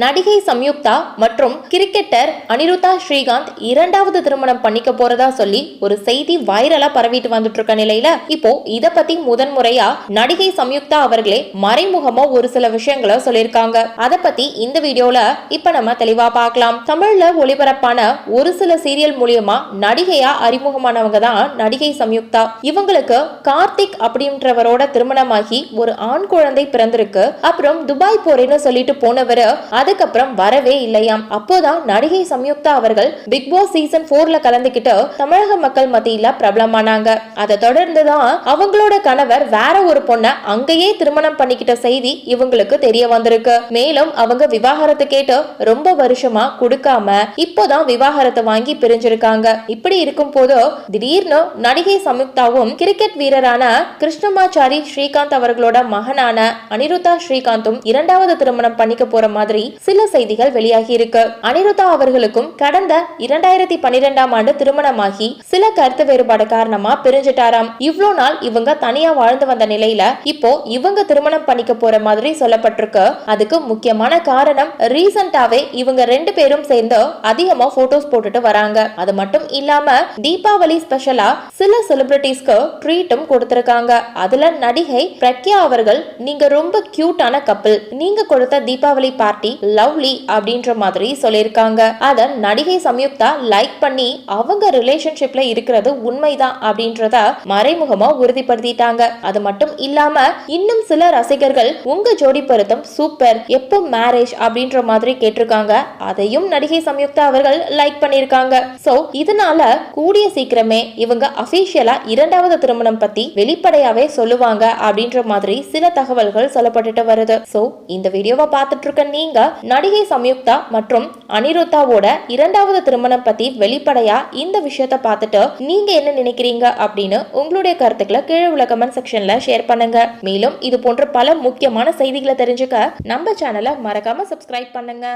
நடிகை சம்யுக்தா மற்றும் கிரிக்கெட்டர் அனிருத்தா ஸ்ரீகாந்த் இரண்டாவது திருமணம் பண்ணிக்க போறதா சொல்லி ஒரு செய்தி வைரலா பரவிட்டு வந்துட்டு இருக்க நிலையில இப்போ இத பத்தி முதன்முறையா நடிகை சம்யுக்தா அவர்களே மறைமுகமா ஒரு சில விஷயங்களை சொல்லியிருக்காங்க. அத பத்தி இந்த வீடியோல இப்ப நம்ம தெளிவா பார்க்கலாம் தமிழ்ல ஒளிபரப்பான ஒரு சில சீரியல் மூலியமா நடிகையா அறிமுகமானவங்க தான் நடிகை சம்யுக்தா. இவங்களுக்கு கார்த்திக் அப்படின்றவரோட திருமணமாகி ஒரு ஆண் குழந்தை பிறந்திருக்கு. அப்புறம் துபாய் போறேன்னு சொல்லிட்டு போனவர் அதுக்கப்புறம் வரவே இல்லையாம். அப்போதான் நடிகை சம்யுக்தா அவர்கள் பிக் பாஸ் சீசன் போர்ல கலந்துக்கிட்டு தமிழக மக்கள் மத்தியில பிரபலமானாங்க. அதை தொடர்ந்துதான் அவங்களோட கணவர் வேற ஒரு பொண்ணை அங்கேயே திருமணம் பண்ணிக்கிட்ட செய்தி இவங்களுக்கு தெரிய வந்திருக்கு. மேலும் அவங்க விவாகரத்து கேட்டு ரொம்ப வருஷமா கொடுக்காம இப்போதான் விவாகரத்தை வாங்கி பிரிஞ்சிருக்காங்க. இப்படி இருக்கும் போது திடீர்னு நடிகை சம்யுக்தாவும் கிரிக்கெட் வீரரான கிருஷ்ணமாச்சாரி ஸ்ரீகாந்த் அவர்களோட மகனான அனிருத்தா ஸ்ரீகாந்தும் இரண்டாவது திருமணம் பண்ணிக்க போற மாதிரி சில செய்திகள் வெளியாகி இருக்கு அனிருத்தா அவர்களுக்கும் கடந்த இரண்டாயிரத்தி பன்னிரெண்டாம் ஆண்டு திருமணமாகி சில கருத்து வேறுபாடு காரணமா பிரிஞ்சிட்டாராம். இவ்வளவு நாள் இவங்க தனியா வாழ்ந்து வந்த நிலையில இப்போ இவங்க திருமணம் பண்ணிக்க போற மாதிரி சொல்லப்பட்டிருக்கு. அதுக்கு முக்கியமான காரணம் ரீசெண்டாவே இவங்க ரெண்டு பேரும் சேர்ந்து அதிகமா போட்டோஸ் போட்டுட்டு வராங்க. அது மட்டும் இல்லாம தீபாவளி ஸ்பெஷலா சில செலிபிரிட்டிஸ்க்கு ட்ரீட்டும் கொடுத்திருக்காங்க. அதுல நடிகை பிரக்யா அவர்கள் நீங்க ரொம்ப கியூட்டான கப்பல் நீங்க கொடுத்த தீபாவளி பார்ட்டி லவ்லி அப்படின்ற மாதிரி சொல்லியிருக்காங்க. அதை நடிகை சம்யுக்தா லைக் பண்ணி அவங்க ரிலேஷன்ஷிப்ல இருக்கிறது உண்மைதான் அப்படின்றத மறைமுகமா உறுதிப்படுத்திட்டாங்க. அது மட்டும் இல்லாம இன்னும் சில ரசிகர்கள் உங்க ஜோடி பொருத்தம் சூப்பர் எப்போ மேரேஜ் அப்படின்ற மாதிரி கேட்டிருக்காங்க. அதையும் நடிகை சம்யுக்தா அவர்கள் லைக் பண்ணிருக்காங்க சோ இதனால கூடிய சீக்கிரமே இவங்க அபிஷியலா இரண்டாவது திருமணம் பத்தி வெளிப்படையாவே சொல்லுவாங்க அப்படின்ற மாதிரி சில தகவல்கள் சொல்லப்பட்டுட்டு வருது. சோ இந்த வீடியோவை பார்த்துட்டு இருக்க நீங்க நடிகை சம்யுக்தா மற்றும் அனிருத்தாவோட இரண்டாவது திருமணம் பத்தி வெளிப்படையா இந்த விஷயத்த பார்த்துட்டு நீங்க என்ன நினைக்கிறீங்க அப்படின்னு உங்களுடைய கருத்துக்களை கீழே உள்ள கமெண்ட் செக்ஷன்ல ஷேர் பண்ணுங்க. மேலும் இது போன்ற பல முக்கியமான செய்திகளை தெரிஞ்சுக்க நம்ம சேனலை மறக்காம சப்ஸ்கிரைப் பண்ணுங்க.